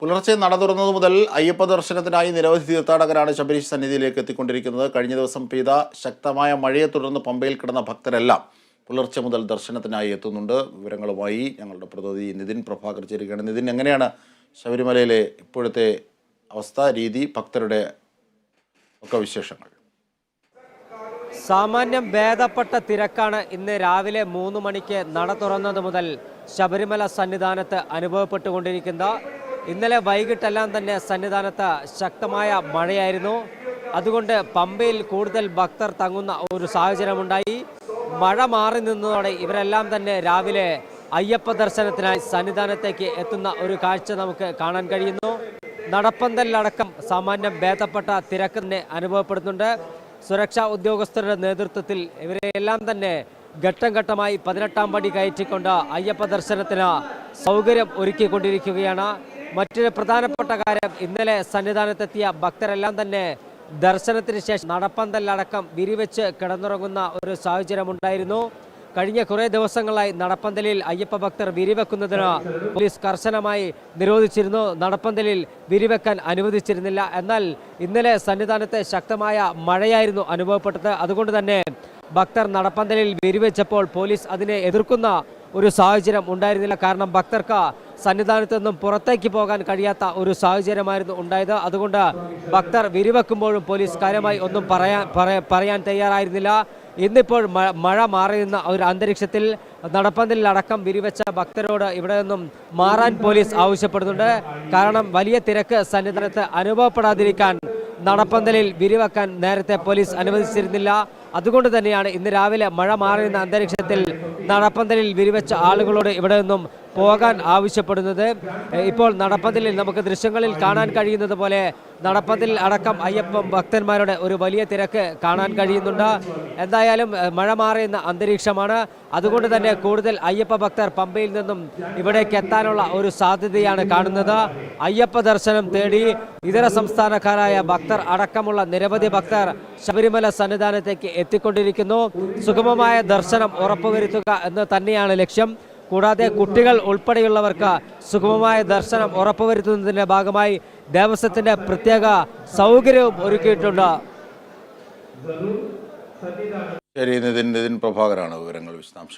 പുലർച്ചെ നട തുറന്നതു മുതൽ അയ്യപ്പ ദർശനത്തിനായി നിരവധി തീർത്ഥാടകരാണ് ശബരീഷ് സന്നിധിയിലേക്ക് എത്തിക്കൊണ്ടിരിക്കുന്നത്. കഴിഞ്ഞ ദിവസം പെയ്ത ശക്തമായ മഴയെ തുടർന്ന് പമ്പയിൽ കിടന്ന ഭക്തരെല്ലാം പുലർച്ചെ മുതൽ ദർശനത്തിനായി എത്തുന്നുണ്ട്. വിവരങ്ങളുമായി ഞങ്ങളുടെ പ്രതിനിധി നിതിൻ പ്രഭാകർ ചേരുകയാണ്. നിതിൻ എങ്ങനെയാണ് ശബരിമലയിലെ ഇപ്പോഴത്തെ അവസ്ഥ രീതി ഭക്തരുടെ ഒക്കെ വിശേഷങ്ങൾ? സാമാന്യം ഭേദപ്പെട്ട തിരക്കാണ് ഇന്ന് രാവിലെ മൂന്ന് മണിക്ക് നട തുറന്നത് മുതൽ ശബരിമല സന്നിധാനത്ത് അനുഭവപ്പെട്ടുകൊണ്ടിരിക്കുന്നത്. ഇന്നലെ വൈകിട്ടെല്ലാം തന്നെ സന്നിധാനത്ത് ശക്തമായ മഴയായിരുന്നു. അതുകൊണ്ട് പമ്പയിൽ കൂടുതൽ ഭക്തർ തങ്ങുന്ന ഒരു സാഹചര്യമുണ്ടായി. മഴ മാറി നിന്നതോടെ ഇവരെല്ലാം തന്നെ രാവിലെ അയ്യപ്പ ദർശനത്തിനായി സന്നിധാനത്തേക്ക് എത്തുന്ന ഒരു കാഴ്ച നമുക്ക് കാണാൻ കഴിയുന്നു. നടപ്പന്തലിലടക്കം സാമാന്യം ഭേദപ്പെട്ട തിരക്ക് തന്നെ അനുഭവപ്പെടുന്നുണ്ട്. സുരക്ഷാ ഉദ്യോഗസ്ഥരുടെ നേതൃത്വത്തിൽ ഇവരെയെല്ലാം തന്നെ ഘട്ടം ഘട്ടമായി പതിനെട്ടാം പടി കയറ്റിക്കൊണ്ട് അയ്യപ്പ ദർശനത്തിന് സൗകര്യം ഒരുക്കിക്കൊണ്ടിരിക്കുകയാണ്. മറ്റൊരു പ്രധാനപ്പെട്ട കാര്യം ഇന്നലെ സന്നിധാനത്തെത്തിയ ഭക്തരെല്ലാം തന്നെ ദർശനത്തിന് ശേഷം നടപ്പന്തലടക്കം വിരിവെച്ച് കിടന്നുറങ്ങുന്ന ഒരു സാഹചര്യമുണ്ടായിരുന്നു. കഴിഞ്ഞ കുറേ ദിവസങ്ങളായി നടപ്പന്തലിൽ അയ്യപ്പ ഭക്തർ വിരിവെക്കുന്നതിന് പോലീസ് കർശനമായി നിരോധിച്ചിരുന്നു. നടപ്പന്തലിൽ വിരിവെക്കാൻ അനുവദിച്ചിരുന്നില്ല. എന്നാൽ ഇന്നലെ സന്നിധാനത്തെ ശക്തമായ മഴയായിരുന്നു അനുഭവപ്പെട്ടത്. അതുകൊണ്ട് തന്നെ ഭക്തർ നടപ്പന്തലിൽ വിരിവെച്ചപ്പോൾ പോലീസ് അതിനെ എതിർക്കുന്ന ഒരു സാഹചര്യം ഉണ്ടായിരുന്നില്ല. കാരണം ഭക്തർക്ക് സന്നിധാനത്ത് നിന്നും പുറത്തേക്ക് പോകാൻ കഴിയാത്ത ഒരു സാഹചര്യമായിരുന്നു ഉണ്ടായത്. അതുകൊണ്ട് ഭക്തർ വിരിവെക്കുമ്പോഴും പോലീസ് കാര്യമായി ഒന്നും പറയാൻ പറയാൻ തയ്യാറായിരുന്നില്ല. ഇന്നിപ്പോൾ മഴ മാറി നിന്ന ഒരു അന്തരീക്ഷത്തിൽ നടപ്പന്തലിലടക്കം വിരിവെച്ച ഭക്തരോട് ഇവിടെ നിന്നും മാറാൻ പോലീസ് ആവശ്യപ്പെടുന്നുണ്ട്. കാരണം വലിയ തിരക്ക് സന്നിധാനത്ത് അനുഭവപ്പെടാതിരിക്കാൻ നടപ്പന്തലിൽ വിരിവെക്കാൻ നേരത്തെ പോലീസ് അനുവദിച്ചിരുന്നില്ല. അതുകൊണ്ട് തന്നെയാണ് ഇന്ന് രാവിലെ മഴ മാറിയുന്ന അന്തരീക്ഷത്തിൽ നടപ്പന്തലിൽ വിരിവെച്ച ആളുകളോട് ഇവിടെ നിന്നും പോകാൻ ആവശ്യപ്പെടുന്നത്. ഇപ്പോൾ നടപ്പന്തലിൽ നമുക്ക് ദൃശ്യങ്ങളിൽ കാണാൻ കഴിയുന്നത് പോലെ നടപ്പതിൽ അടക്കം അയ്യപ്പം ഭക്തന്മാരുടെ ഒരു വലിയ തിരക്ക് കാണാൻ കഴിയുന്നുണ്ട്. എന്തായാലും മഴ മാറിയുന്ന അന്തരീക്ഷമാണ്. അതുകൊണ്ട് തന്നെ കൂടുതൽ അയ്യപ്പ ഭക്തർ പമ്പയിൽ നിന്നും ഇവിടേക്ക് എത്താനുള്ള ഒരു സാധ്യതയാണ് കാണുന്നത്. അയ്യപ്പ ദർശനം തേടി ഇതര സംസ്ഥാനക്കാരായ ഭക്തർ അടക്കമുള്ള നിരവധി ഭക്തർ ശബരിമല സന്നിധാനത്തേക്ക് എത്തിക്കൊണ്ടിരിക്കുന്നു. സുഗമമായ ദർശനം ഉറപ്പുവരുത്തുക എന്ന് തന്നെയാണ് ലക്ഷ്യം. കൂടാതെ കുട്ടികൾ ഉൾപ്പെടെയുള്ളവർക്ക് സുഗമമായ ദർശനം ഉറപ്പുവരുത്തുന്നതിന്റെ ഭാഗമായി ദേവസ്വത്തിന്റെ പ്രത്യേക സൗകര്യവും ഒരുക്കിയിട്ടുണ്ട്. ശരി നിതിൻ നിതിൻ പ്രഭാകരാണ് വിവരങ്ങൾ വിശദാംശം.